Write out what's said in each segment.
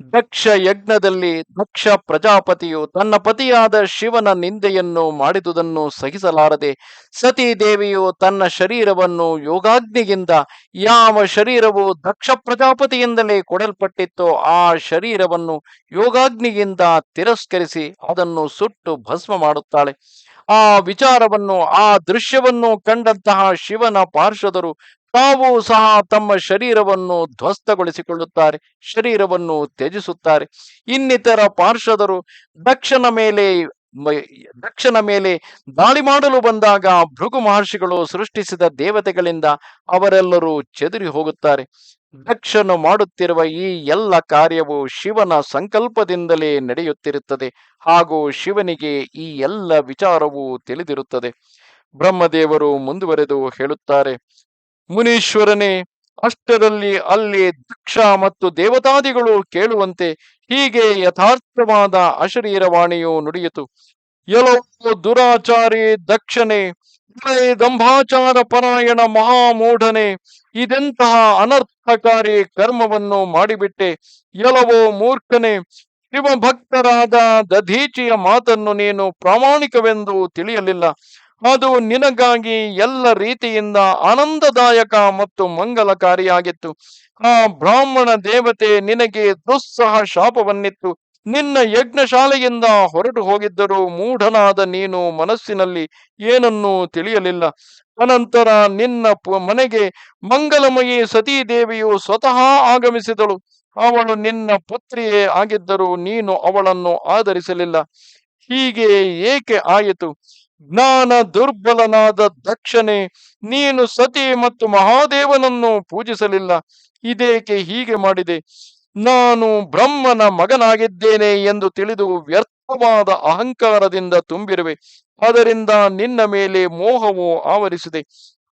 ದಕ್ಷ ಯಜ್ಞದಲ್ಲಿ ದಕ್ಷ ಪ್ರಜಾಪತಿಯು ತನ್ನ ಪತಿಯಾದ ಶಿವನ ನಿಂದೆಯನ್ನು ಮಾಡಿದುದನ್ನು ಸಹಿಸಲಾರದೆ ಸತೀ ದೇವಿಯು ತನ್ನ ಶರೀರವನ್ನು ಯೋಗಾಗ್ನಿಯಿಂದ ಯಾವ ಶರೀರವು ದಕ್ಷ ಪ್ರಜಾಪತಿಯಿಂದಲೇ ಕೊಡಲ್ಪಟ್ಟಿತ್ತೋ ಆ ಶರೀರವನ್ನು ಯೋಗಾಗ್ನಿಯಿಂದ ತಿರಸ್ಕರಿಸಿ ಅದನ್ನು ಸುಟ್ಟು ಭಸ್ಮ ಮಾಡುತ್ತಾಳೆ. ಆ ವಿಚಾರವನ್ನು, ಆ ದೃಶ್ಯವನ್ನು ಕಂಡಂತಹ ಶಿವನ ಪಾರ್ಷದರು ತಾವು ಸಹ ತಮ್ಮ ಶರೀರವನ್ನು ಧ್ವಸ್ತಗೊಳಿಸಿಕೊಳ್ಳುತ್ತಾರೆ, ಶರೀರವನ್ನು ತ್ಯಜಿಸುತ್ತಾರೆ. ಇನ್ನಿತರ ಪಾರ್ಷದರು ದಕ್ಷನ ಮೇಲೆ ದಕ್ಷನ ಮೇಲೆ ದಾಳಿ ಮಾಡಲು ಬಂದಾಗ ಭೃಗು ಮಹರ್ಷಿಗಳು ಸೃಷ್ಟಿಸಿದ ದೇವತೆಗಳಿಂದ ಅವರೆಲ್ಲರೂ ಚೆದರಿ ಹೋಗುತ್ತಾರೆ. ದಕ್ಷನು ಮಾಡುತ್ತಿರುವ ಈ ಎಲ್ಲ ಕಾರ್ಯವು ಶಿವನ ಸಂಕಲ್ಪದಿಂದಲೇ ನಡೆಯುತ್ತಿರುತ್ತದೆ ಹಾಗೂ ಶಿವನಿಗೆ ಈ ಎಲ್ಲ ವಿಚಾರವೂ ತಿಳಿದಿರುತ್ತದೆ. ಬ್ರಹ್ಮದೇವರು ಮುಂದುವರೆದು ಹೇಳುತ್ತಾರೆ ಮುನೀಶ್ವರನೇ, ಅಷ್ಟರಲ್ಲಿ ಅಲ್ಲಿ ದಕ್ಷ ಮತ್ತು ದೇವತಾದಿಗಳು ಕೇಳುವಂತೆ ಹೀಗೆ ಯಥಾರ್ಥವಾದ ಅಶರೀರವಾಣಿಯು ನುಡಿಯಿತು. ಎಲೋ ದುರಾಚಾರಿ ದಕ್ಷನೇ ಗಂಭಾಚಾರ ಪರಾಯಣ ಮಹಾಮೂಢನೆ, ಇದೆಂತಹ ಅನರ್ಥಕಾರಿ ಕರ್ಮವನ್ನು ಮಾಡಿಬಿಟ್ಟೆ. ಎಲವೋ ಮೂರ್ಖನೆ, ಶಿವಭಕ್ತರಾದ ದಧೀಚಿಯ ಮಾತನ್ನು ನೀನು ಪ್ರಾಮಾಣಿಕವೆಂದು ತಿಳಿಯಲಿಲ್ಲ. ಅದು ನಿನಗಾಗಿ ಎಲ್ಲ ರೀತಿಯಿಂದ ಆನಂದದಾಯಕ ಮತ್ತು ಮಂಗಲಕಾರಿಯಾಗಿತ್ತು. ಆ ಬ್ರಾಹ್ಮಣ ದೇವತೆ ನಿನಗೆ ದುಸ್ಸಹ ಶಾಪವನ್ನಿತ್ತು. ನಿನ್ನ ಯಜ್ಞಶಾಲೆಯಿಂದ ಹೊರಟು ಹೋಗಿದ್ದರೂ ಮೂಢನಾದ ನೀನು ಮನಸ್ಸಿನಲ್ಲಿ ಏನನ್ನೂ ತಿಳಿಯಲಿಲ್ಲ. ಅನಂತರ ನಿನ್ನ ಮನೆಗೆ ಮಂಗಲಮಯಿ ಸತೀದೇವಿಯು ಸ್ವತಃ ಆಗಮಿಸಿದಳು. ಅವಳು ನಿನ್ನ ಪುತ್ರಿಯೇ ಆಗಿದ್ದರೂ ನೀನು ಅವಳನ್ನು ಆಧರಿಸಲಿಲ್ಲ. ಹೀಗೆ ಏಕೆ ಆಯಿತು? ಜ್ಞಾನ ದುರ್ಬಲನಾದ ದಕ್ಷನೇ, ನೀನು ಸತಿ ಮತ್ತು ಮಹಾದೇವನನ್ನು ಪೂಜಿಸಲಿಲ್ಲ. ಇದೇಕೆ ಹೀಗೆ ಮಾಡಿದೆ? ನಾನು ಬ್ರಹ್ಮನ ಮಗನಾಗಿದ್ದೇನೆ ಎಂದು ತಿಳಿದು ವ್ಯರ್ಥವಾದ ಅಹಂಕಾರದಿಂದ ತುಂಬಿರುವೆ. ಅದರಿಂದ ನಿನ್ನ ಮೇಲೆ ಮೋಹವು ಆವರಿಸಿದೆ.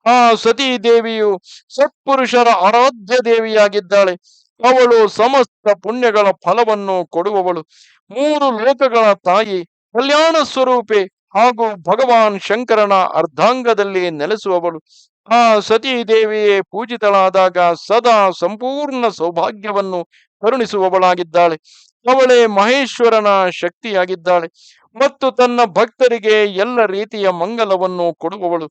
ಆ ಸತೀ ದೇವಿಯು ಸತ್ಪುರುಷರ ಆರಾಧ್ಯ ದೇವಿಯಾಗಿದ್ದಾಳೆ. ಅವಳು ಸಮಸ್ತ ಪುಣ್ಯಗಳ ಫಲವನ್ನು ಕೊಡುವವಳು. ಮೂರು ಲೋಕಗಳ ತಾಯಿ ಕಲ್ಯಾಣ ಸ್ವರೂಪೆ ಹಾಗೂ ಭಗವಾನ್ ಶಂಕರನ ಅರ್ಧಾಂಗದಲ್ಲಿ ನೆಲೆಸುವವಳು. ಆ ಸತೀ ದೇವಿಯೇ ಪೂಜಿತಳಾದಾಗ ಸದಾ ಸಂಪೂರ್ಣ ಸೌಭಾಗ್ಯವನ್ನು ಕರುಣಿಸುವವಳಾಗಿದ್ದಾಳೆ. ಅವಳೇ ಮಹೇಶ್ವರನ ಶಕ್ತಿಯಾಗಿದ್ದಾಳೆ. ಮತ್ತು ತನ್ನ ಭಕ್ತರಿಗೆ ಎಲ್ಲ ರೀತಿಯ ಮಂಗಲವನ್ನು ಕೊಡುವವಳು.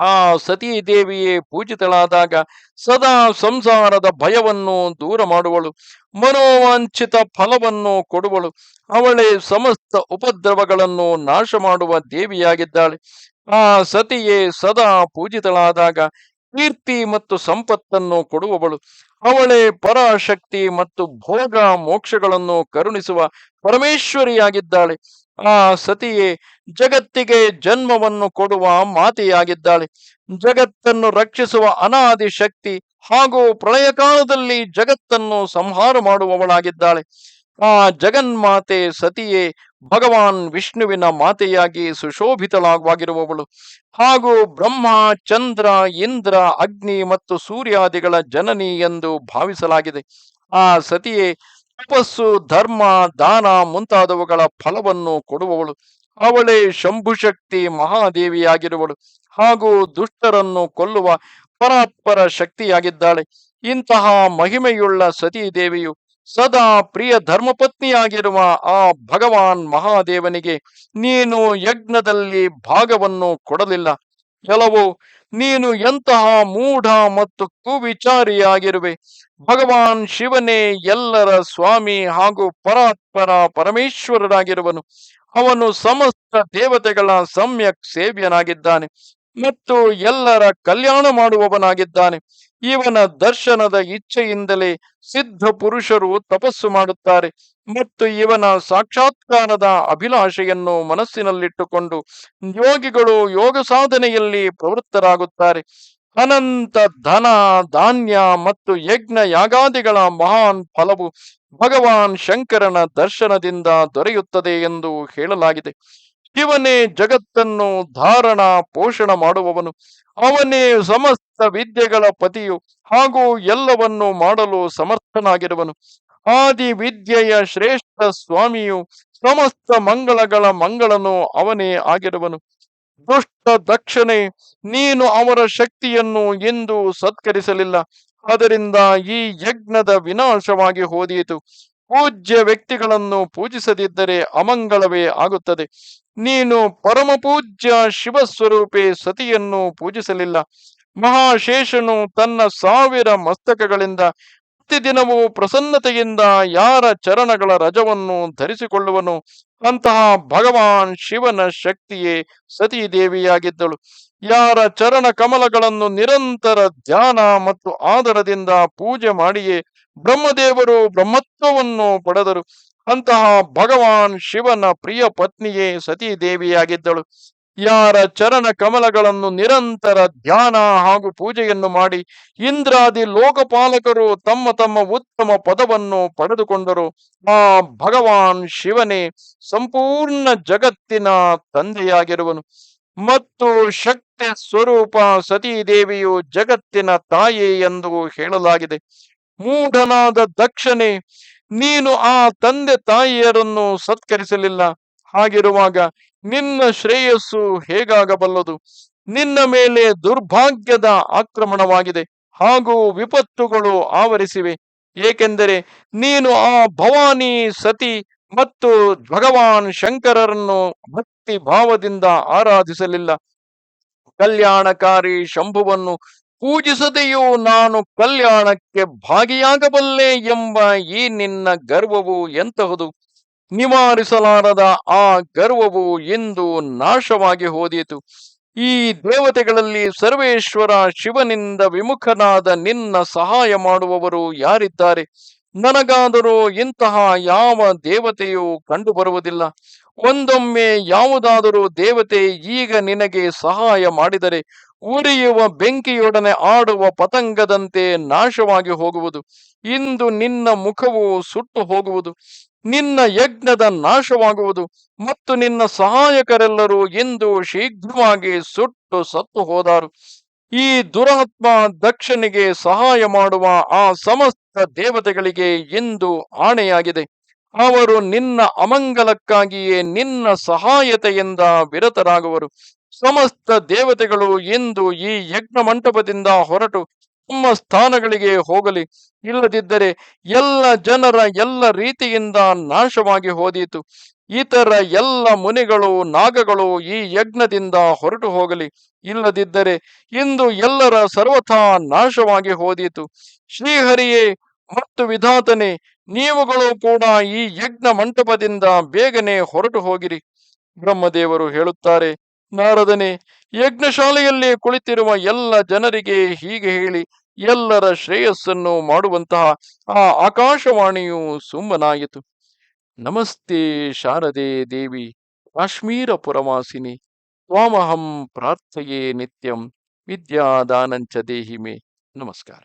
ಆ ಸತೀ ದೇವಿಯೇ ಪೂಜಿತಳಾದಾಗ ಸದಾ ಸಂಸಾರದ ಭಯವನ್ನು ದೂರ ಮಾಡುವಳು. ಮನೋವಾಂಛಿತ ಫಲವನ್ನು ಕೊಡುವಳು. ಅವಳೇ ಸಮಸ್ತ ಉಪದ್ರವಗಳನ್ನು ನಾಶ ಮಾಡುವ ದೇವಿಯಾಗಿದ್ದಾಳೆ. ಆ ಸತಿಯೇ ಸದಾ ಪೂಜಿತಳಾದಾಗ ಕೀರ್ತಿ ಮತ್ತು ಸಂಪತ್ತನ್ನು ಕೊಡುವವಳು. ಅವಳೇ ಪರಾಶಕ್ತಿ ಮತ್ತು ಭೋಗ ಮೋಕ್ಷಗಳನ್ನು ಕರುಣಿಸುವ ಪರಮೇಶ್ವರಿಯಾಗಿದ್ದಾಳೆ. ಆ ಸತಿಯೇ ಜಗತ್ತಿಗೆ ಜನ್ಮವನ್ನು ಕೊಡುವ ಮಾತೆಯಾಗಿದ್ದಾಳೆ. ಜಗತ್ತನ್ನು ರಕ್ಷಿಸುವ ಅನಾದಿ ಶಕ್ತಿ ಹಾಗೂ ಪ್ರಳಯ ಕಾಲದಲ್ಲಿ ಜಗತ್ತನ್ನು ಸಂಹಾರ ಮಾಡುವವಳಾಗಿದ್ದಾಳೆ. ಆ ಜಗನ್ಮಾತೆ ಸತಿಯೇ ಭಗವಾನ್ ವಿಷ್ಣುವಿನ ಮಾತೆಯಾಗಿ ಸುಶೋಭಿತಳಾಗುವಾಗಿರುವವಳು. ಹಾಗೂ ಬ್ರಹ್ಮ, ಚಂದ್ರ, ಇಂದ್ರ, ಅಗ್ನಿ ಮತ್ತು ಸೂರ್ಯಾದಿಗಳ ಜನನಿ ಎಂದು ಭಾವಿಸಲಾಗಿದೆ. ಆ ಸತಿಯೇ ತಪಸ್ಸು, ಧರ್ಮ, ದಾನ ಮುಂತಾದವುಗಳ ಫಲವನ್ನು ಕೊಡುವವಳು. ಅವಳೇ ಶಂಭುಶಕ್ತಿ ಮಹಾದೇವಿಯಾಗಿರುವಳು ಹಾಗೂ ದುಷ್ಟರನ್ನು ಕೊಲ್ಲುವ ಪರಾತ್ಪರ ಶಕ್ತಿಯಾಗಿದ್ದಾಳೆ. ಇಂತಹ ಮಹಿಮೆಯುಳ್ಳ ಸತೀ ದೇವಿಯು ಸದಾ ಪ್ರಿಯ ಧರ್ಮಪತ್ನಿಯಾಗಿರುವ ಆ ಭಗವಾನ್ ಮಹಾದೇವನಿಗೆ ನೀನು ಯಜ್ಞದಲ್ಲಿ ಭಾಗವನ್ನು ಕೊಡಲಿಲ್ಲ. ಕೆಲವು ನೀನು ಎಂತಹ ಮೂಢ ಮತ್ತು ಕುವಿಚಾರಿಯಾಗಿರುವೆ. ಭಗವಾನ್ ಶಿವನೇ ಎಲ್ಲರ ಸ್ವಾಮಿ ಹಾಗೂ ಪರಾತ್ಪರ ಪರಮೇಶ್ವರರಾಗಿರುವನು. ಅವನು ಸಮಸ್ತ ದೇವತೆಗಳ ಸಮ್ಯಕ್ ಸೇವ್ಯನಾಗಿದ್ದಾನೆ ಮತ್ತು ಎಲ್ಲರ ಕಲ್ಯಾಣ ಮಾಡುವವನಾಗಿದ್ದಾನೆ. ಇವನ ದರ್ಶನದ ಇಚ್ಛೆಯಿಂದಲೇ ಸಿದ್ಧ ಪುರುಷರು ತಪಸ್ಸು ಮಾಡುತ್ತಾರೆ ಮತ್ತು ಇವನ ಸಾಕ್ಷಾತ್ಕಾರದ ಅಭಿಲಾಷೆಯನ್ನು ಮನಸ್ಸಿನಲ್ಲಿಟ್ಟುಕೊಂಡು ಯೋಗಿಗಳು ಯೋಗ ಸಾಧನೆಯಲ್ಲಿ ಪ್ರವೃತ್ತರಾಗುತ್ತಾರೆ. ಅನಂತ ಧನ, ಧಾನ್ಯ ಮತ್ತು ಯಜ್ಞ ಯಾಗಾದಿಗಳ ಮಹಾನ್ ಫಲವು ಭಗವಾನ್ ಶಂಕರನ ದರ್ಶನದಿಂದ ದೊರೆಯುತ್ತದೆ ಎಂದು ಹೇಳಲಾಗಿದೆ. ಶಿವನೇ ಜಗತ್ತನ್ನು ಧಾರಣ, ಪೋಷಣ ಮಾಡುವವನು. ಅವನೇ ಸಮಸ್ತ ವಿದ್ಯೆಗಳ ಪತಿಯು ಹಾಗೂ ಎಲ್ಲವನ್ನು ಮಾಡಲು ಸಮರ್ಥನಾಗಿರುವನು. ಆದಿ ವಿದ್ಯೆಯ ಶ್ರೇಷ್ಠ ಸ್ವಾಮಿಯು ಸಮಸ್ತ ಮಂಗಳಗಳ ಮಂಗಳನು ಅವನೇ ಆಗಿರುವನು. ದುಷ್ಟ ದಕ್ಷಣೆ, ನೀನು ಅವರ ಶಕ್ತಿಯನ್ನು ಎಂದು ಸತ್ಕರಿಸಲಿಲ್ಲ. ಅದರಿಂದ ಈ ಯಜ್ಞದ ವಿನಾಶವಾಗಿ ಹೋದೀತು. ಪೂಜ್ಯ ವ್ಯಕ್ತಿಗಳನ್ನು ಪೂಜಿಸದಿದ್ದರೆ ಅಮಂಗಳವೇ ಆಗುತ್ತದೆ. ನೀನು ಪರಮ ಪೂಜ್ಯ ಶಿವಸ್ವರೂಪೆ ಸತಿಯನ್ನು ಪೂಜಿಸಲಿಲ್ಲ. ಮಹಾಶೇಷನು ತನ್ನ ಸಾವಿರ ಮಸ್ತಕಗಳಿಂದ ಪ್ರತಿದಿನವೂ ಪ್ರಸನ್ನತೆಯಿಂದ ಯಾರ ಚರಣಗಳ ರಜವನ್ನು ಧರಿಸಿಕೊಳ್ಳುವನು? ಅಂತಹ ಭಗವಾನ್ ಶಿವನ ಶಕ್ತಿಯೇ ಸತೀ ದೇವಿಯಾಗಿದ್ದಳು ಯಾರ ಚರಣ ಕಮಲಗಳನ್ನು ನಿರಂತರ ಧ್ಯಾನ ಮತ್ತು ಆದರದಿಂದ ಪೂಜೆ ಮಾಡಿಯೇ ಬ್ರಹ್ಮದೇವರು ಬ್ರಹ್ಮತ್ವವನ್ನು ಪಡೆದರು. ಅಂತಹ ಭಗವಾನ್ ಶಿವನ ಪ್ರಿಯ ಪತ್ನಿಯೇ ಸತೀ ದೇವಿಯಾಗಿದ್ದಳು ಯಾರ ಚರಣ ಕಮಲಗಳನ್ನು ನಿರಂತರ ಧ್ಯಾನ ಹಾಗೂ ಪೂಜೆಯನ್ನು ಮಾಡಿ ಇಂದ್ರಾದಿ ಲೋಕಪಾಲಕರು ತಮ್ಮ ತಮ್ಮ ಉತ್ತಮ ಪದವನ್ನು ಪಡೆದುಕೊಂಡರು. ಆ ಭಗವಾನ್ ಶಿವನೇ ಸಂಪೂರ್ಣ ಜಗತ್ತಿನ ತಂದೆಯಾಗಿರುವನು. ಮತ್ತು ಶಕ್ತಿ ಸ್ವರೂಪ ಸತೀದೇವಿಯು ಜಗತ್ತಿನ ತಾಯಿ ಎಂದು ಹೇಳಲಾಗಿದೆ. ಮೂಢನಾದ ದಕ್ಷನೇ, ನೀನು ಆ ತಂದೆ ತಾಯಿಯರನ್ನು ಸತ್ಕರಿಸಲಿಲ್ಲ. ಹಾಗಿರುವಾಗ ನಿನ್ನ ಶ್ರೇಯಸ್ಸು ಹೇಗಾಗಬಲ್ಲದು? ನಿನ್ನ ಮೇಲೆ ದುರ್ಭಾಗ್ಯದ ಆಕ್ರಮಣವಾಗಿದೆ, ಹಾಗೂ ವಿಪತ್ತುಗಳು ಆವರಿಸಿವೆ. ಏಕೆಂದರೆ ನೀನು ಆ ಭವಾನಿ ಸತಿ ಮತ್ತು ಭಗವಾನ್ ಶಂಕರರನ್ನು ಭಕ್ತಿ ಭಾವದಿಂದ ಆರಾಧಿಸಲಿಲ್ಲ. ಕಲ್ಯಾಣಕಾರಿ ಶಂಭುವನ್ನು ಪೂಜಿಸದೆಯೂ ನಾನು ಕಲ್ಯಾಣಕ್ಕೆ ಭಾಗಿಯಾಗಬಲ್ಲೆ ಎಂಬ ಈ ನಿನ್ನ ಗರ್ವವು ಎಂತಹುದು? ನಿವಾರಿಸಲಾರದ ಆ ಗರ್ವವು ಎಂದು ನಾಶವಾಗಿ ಹೋದಿತು. ಈ ದೇವತೆಗಳಲ್ಲಿ ಸರ್ವೇಶ್ವರ ಶಿವನಿಂದ ವಿಮುಖನಾದ ನಿನ್ನ ಸಹಾಯ ಮಾಡುವವರು ಯಾರಿದ್ದಾರೆ? ನನಗಾದರೂ ಇಂತಹ ಯಾವ ದೇವತೆಯೂ ಕಂಡುಬರುವುದಿಲ್ಲ. ಒಂದೊಮ್ಮೆ ಯಾವುದಾದರೂ ದೇವತೆ ಈಗ ನಿನಗೆ ಸಹಾಯ ಮಾಡಿದರೆ ಉರಿಯುವ ಬೆಂಕಿಯೊಡನೆ ಆಡುವ ಪತಂಗದಂತೆ ನಾಶವಾಗಿ ಹೋಗುವುದು. ಇಂದು ನಿನ್ನ ಮುಖವು ಸುಟ್ಟು ಹೋಗುವುದು. ನಿನ್ನ ಯಜ್ಞದ ನಾಶವಾಗುವುದು ಮತ್ತು ನಿನ್ನ ಸಹಾಯಕರೆಲ್ಲರೂ ಇಂದು ಶೀಘ್ರವಾಗಿ ಸುಟ್ಟು ಸತ್ತು ಹೋದರು. ಈ ದುರಾತ್ಮ ದಕ್ಷನಿಗೆ ಸಹಾಯ ಮಾಡುವ ಆ ಸಮಸ್ತ ದೇವತೆಗಳಿಗೆ ಇಂದು ಆಣೆಯಾಗಿದೆ. ಅವರು ನಿನ್ನ ಅಮಂಗಲಕ್ಕಾಗಿಯೇ ನಿನ್ನ ಸಹಾಯತೆಯಿಂದ ವಿರತರಾಗುವರು. ಸಮಸ್ತ ದೇವತೆಗಳು ಇಂದು ಈ ಯಜ್ಞ ಮಂಟಪದಿಂದ ಹೊರಟು ತಮ್ಮ ಸ್ಥಾನಗಳಿಗೆ ಹೋಗಲಿ. ಇಲ್ಲದಿದ್ದರೆ ಎಲ್ಲ ಜನರ ಎಲ್ಲ ರೀತಿಯಿಂದ ನಾಶವಾಗಿ ಹೋದೀತು. ಇತರ ಎಲ್ಲ ಮುನಿಗಳು, ನಾಗಗಳು ಈ ಯಜ್ಞದಿಂದ ಹೊರಟು ಹೋಗಲಿ. ಇಲ್ಲದಿದ್ದರೆ ಇಂದು ಎಲ್ಲರ ಸರ್ವಥಾ ನಾಶವಾಗಿ ಹೋದೀತು. ಶ್ರೀಹರಿಯೇ, ಮತ್ತು ವಿಧಾತನೆ, ನೀವುಗಳು ಕೂಡ ಈ ಯಜ್ಞ ಮಂಟಪದಿಂದ ಬೇಗನೆ ಹೊರಟು ಹೋಗಿರಿ. ಬ್ರಹ್ಮದೇವರು ಹೇಳುತ್ತಾರೆ, ನಾರದನೆ, ಯಜ್ಞಶಾಲೆಯಲ್ಲಿ ಕುಳಿತಿರುವ ಎಲ್ಲ ಜನರಿಗೆ ಹೀಗೆ ಹೇಳಿ ಎಲ್ಲರ ಶ್ರೇಯಸ್ಸನ್ನು ಮಾಡುವಂತಹ ಆ ಆಕಾಶವಾಣಿಯು ಸುಮ್ಮನಾಯಿತು. ನಮಸ್ತೆ ಶಾರದೆ ದೇವಿ, ಕಾಶ್ಮೀರ ಪುರವಾಸಿನಿ, ತ್ವಾಮಹಂ ಪ್ರಾರ್ಥೆಯೇ ನಿತ್ಯಂ ವಿದ್ಯಾದಾನಂಚ ದೇಹಿಮೆ. ನಮಸ್ಕಾರ.